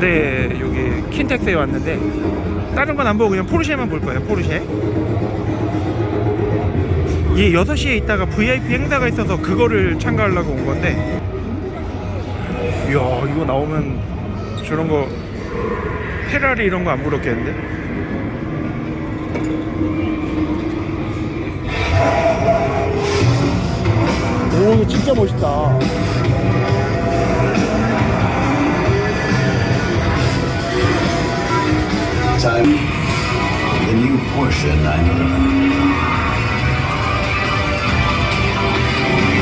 네, 여기 킨텍스에 왔는데 다른 건 안 보고 그냥 포르쉐만 볼 거예요. 포르쉐. 이 6시에 있다가 VIP 행사가 있어서 그거를 참가하려고 온 건데 이야 이거 나오면 저런 거 페라리 이런 거 안 부럽겠는데? 오 이거 진짜 멋있다 Time. The new Porsche 911.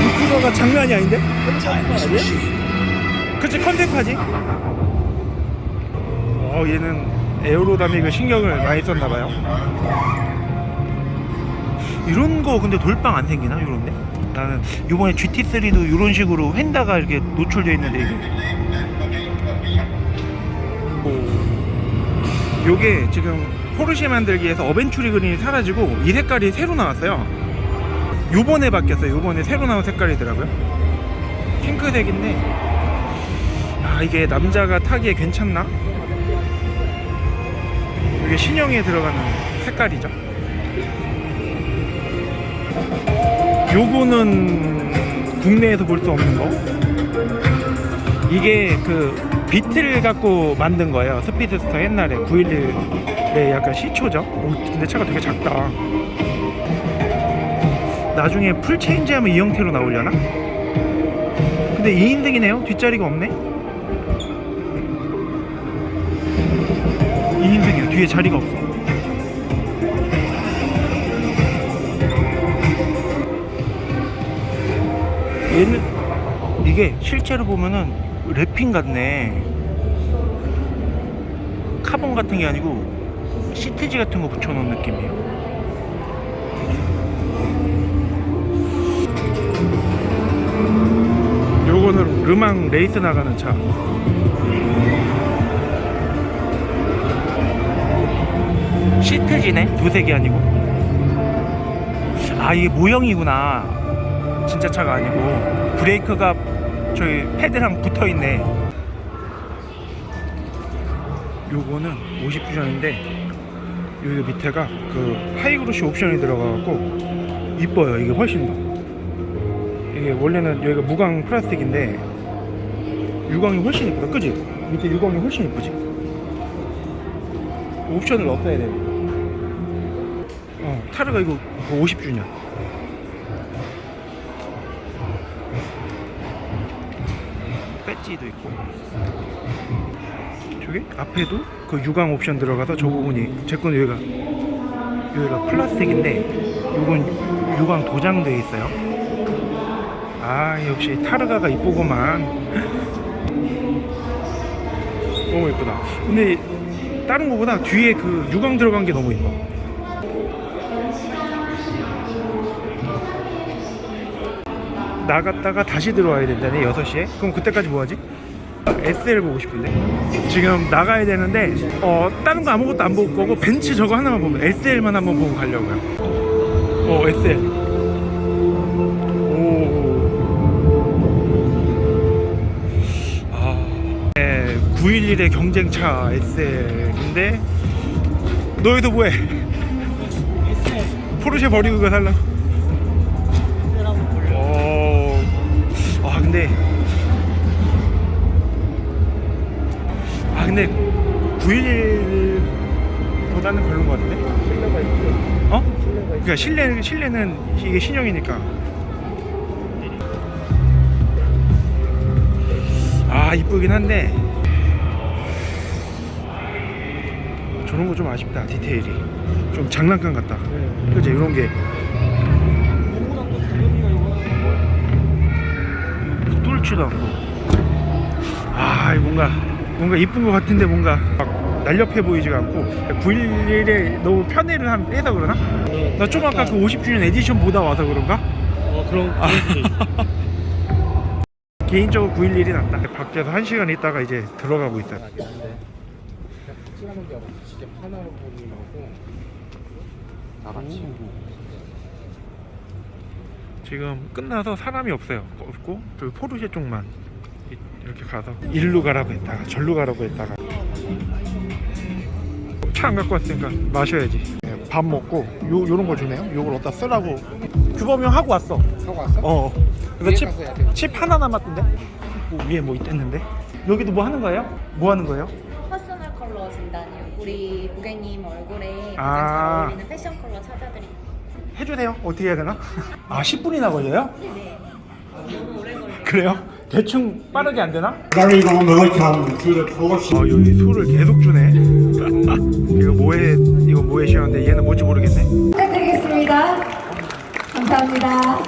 루프가 장난이 아닌데? Timeless machine. 그치 컨셉하지? 어 얘는 에어로다믹을 신경을 많이 썼나봐요 이런 거 근데 돌빵 안 생기나 이런데? 나는 이번에 GT3도 이런 식으로 휀다가 이렇게 노출되어 있는데 이게 요게 지금 포르쉐 만들기에서 어벤츄리 그린이 사라지고 이 색깔이 새로 나왔어요 요번에 바뀌었어요 요번에 새로 나온 색깔이더라고요 핑크색인데 아 이게 남자가 타기에 괜찮나? 이게 신형에 들어가는 색깔이죠. 요거는 국내에서 볼 수 없는 거. 이게 그 비틀 갖고 만든 거예요. 스피드스터 옛날에 911의 약간 시초죠. 오, 근데 차가 되게 작다. 나중에 풀 체인지 하면 이 형태로 나오려나? 근데 2인승이네요. 뒷자리가 없네. 2인승이야. 뒤에 자리가 없어. 얘는 이게 실제로 보면은 랩핑 같네. 카본 같은 게 아니고 시트지 같은 거 붙여놓은 느낌이에요. 요거는 르망 레이스 나가는 차. 시트지네 도색이 아니고 아 이게 모형이구나 진짜 차가 아니고 브레이크가 저희 패드랑 붙어있네 요거는 50주전인데 여기 밑에가 그 하이그로시 옵션이 들어가갖고 이뻐요 이게 훨씬 더 이게 원래는 여기가 무광 플라스틱인데 유광이 훨씬 이쁘다 그지? 밑에 유광이 훨씬 이쁘지? 옵션을 넣었어야 돼. 어, 타르가 이거 50주년. 배지도 있고. 저기 앞에도 그 유광 옵션 들어가서 저 부분이 제 거는 여기가 여기가 플라스틱인데 요건 유광 도장돼 있어요. 아 역시 타르가가 이쁘구만. 너무 예쁘다. 근데 다른 거보다 뒤에 그 유광 들어간 게 너무 예뻐. 나갔다가 다시 들어와야 된다네 6시에? 그럼 그때까지 뭐하지? SL 보고 싶은데. 지금 나가야 되는데 어 다른 거 아무것도 안볼 거고 벤츠 저거 하나만 보면 SL만 한번 보고 가려고요. 어 SL 오. 아, 네, 911의 경쟁차 SL인데 너 여기서 뭐해? 포르쉐 버리고 이거 살라? 아 근데 아 근데 911보다는 별론 것 같은데? 실내가 있죠. 어? 그러니까 실내 실내는 이게 신형이니까. 아 이쁘긴 한데 저런 거 좀 아쉽다 디테일이 좀 장난감 같다. 네. 그지 이런 게 뚫지도 않고 아 뭔가 뭔가 이쁜 것 같은데 뭔가 막 날렵해 보이지가 않고 911에 너무 편애를 함- 해서 그러나? 나 좀 아까 그 50주년 에디션 보다 와서 그런가? 어 그런 아. 개인적으로 911이 낫다 밖에서 한 시간 있다가 이제 들어가고 있어요 하긴 한데 그냥 같이 가는 게 아니라 진짜 하나로 보님하고 다 같이. 지금 끝나서 사람이 없어요 없고 저 포르쉐 쪽만 이- 이렇게 가서 일로 가라고 했다가 절로 가라고 했다가 차 안 갖고 왔으니까 마셔야지 네, 밥 먹고 요, 요런 거 주네요 요걸 어디다 쓰라고 규범이 형 하고 왔어 하고 왔어? 어 그래서 위에 칩. 칩 하나 남았던데 뭐 위에 뭐 있댔는데 여기도 뭐 하는 거예요? 뭐 하는 거예요? 퍼스널 컬러 진단이요. 우리 고객님 얼굴에 가장 아. 잘 어울리는 패션 컬러 찾아드릴게요. 해주세요 어떻게 해야 되나? 아 10분이나 걸려요? 네. 그래요? 대충 빠르게 안 되나? 어 여기 술을 계속 주네 이거 뭐해 이거 뭐해 시원한데 얘는 뭔지 모르겠네 부탁드리겠습니다. 감사합니다.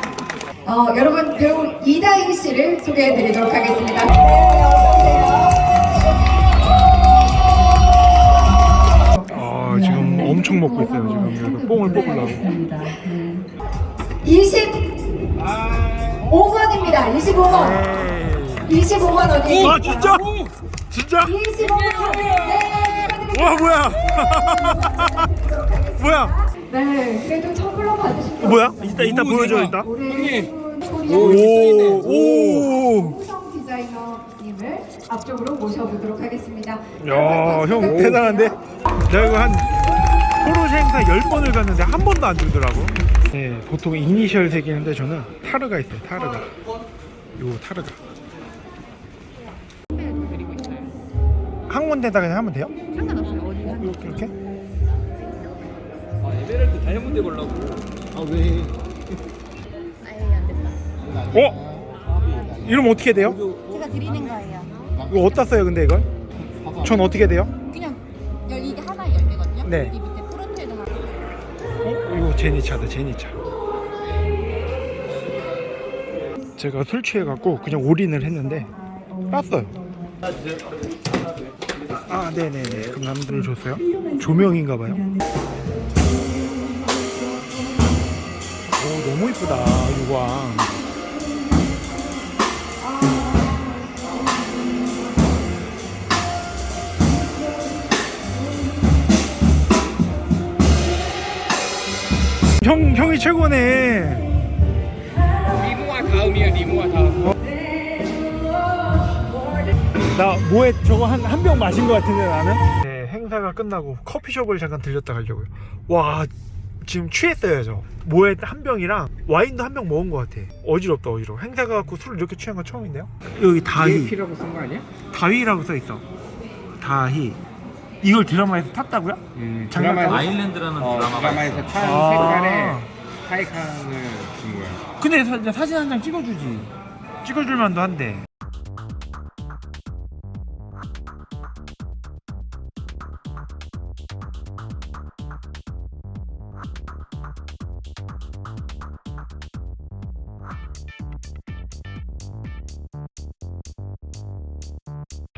어, 여러분 배우 이다희 씨를 소개해드리도록 하겠습니다. 엄청 먹고 있어요 지금 뽕을 뽑으려고 오세요. 25번입니다. 25번. 25번 어디? 와 진짜? 진짜? 25번. 네, 축하드립니다. 와 뭐야 뭐야 네, 그래도 선물로 받으신 거. 뭐야? 이따 이따 보여줘 이따 올해 오오 호성 디자이너님을 앞쪽으로 모셔보도록 하겠습니다. 야형 대단한데? 내가 이거 한 행사 10번을 갔는데 한 번도 안 주더라고 네 보통 이니셜 색이는데 저는 타르가 있어요 타르가 요 타르가 한 군데다 그냥 하면 돼요? 상관없어요. 어디 한 이렇게 이렇게? 아 에메랄드 다이아몬드 걸라고. 아 왜? 아예 안 된다. 어? 이러면 어떻게 돼요? 제가 드리는 거예요. 이거 어디다 써요 근데 이걸? 전 어떻게 돼요? 그냥 열 이게 하나에 열 개거든요. 네. 제니차다 제니차. 제가 술 취해갖고 그냥 올인을 했는데 땄어요. 아 네네네. 그럼 남들을 줬어요? 조명인가봐요? 오 너무 이쁘다 유광 형 형이 최고네. 리모아 다음이야 리모아 다음. 나 뭐에 저거 한 한 병 마신 것 같은데 나는? 네 행사가 끝나고 커피숍을 잠깐 들렸다 가려고요. 와 지금 취했어요 저. 뭐에 한 병이랑 와인도 한 병 먹은 것 같아. 어지럽다 어지러워. 행사 가갖고 술을 이렇게 취한 건 처음인데요? 여기 다희. 피라고 쓴 거 아니야? 다휘라고 써 있어. 다희 이걸 드라마에서 탔다고요? 음, 장난감? 드라마에서 아일랜드라는 어, 드라마가 드라마에서 탄 아. 색깔의 타이칸을 준 거야. 근데 사, 사진 한 장 찍어주지 찍어줄 만도 한데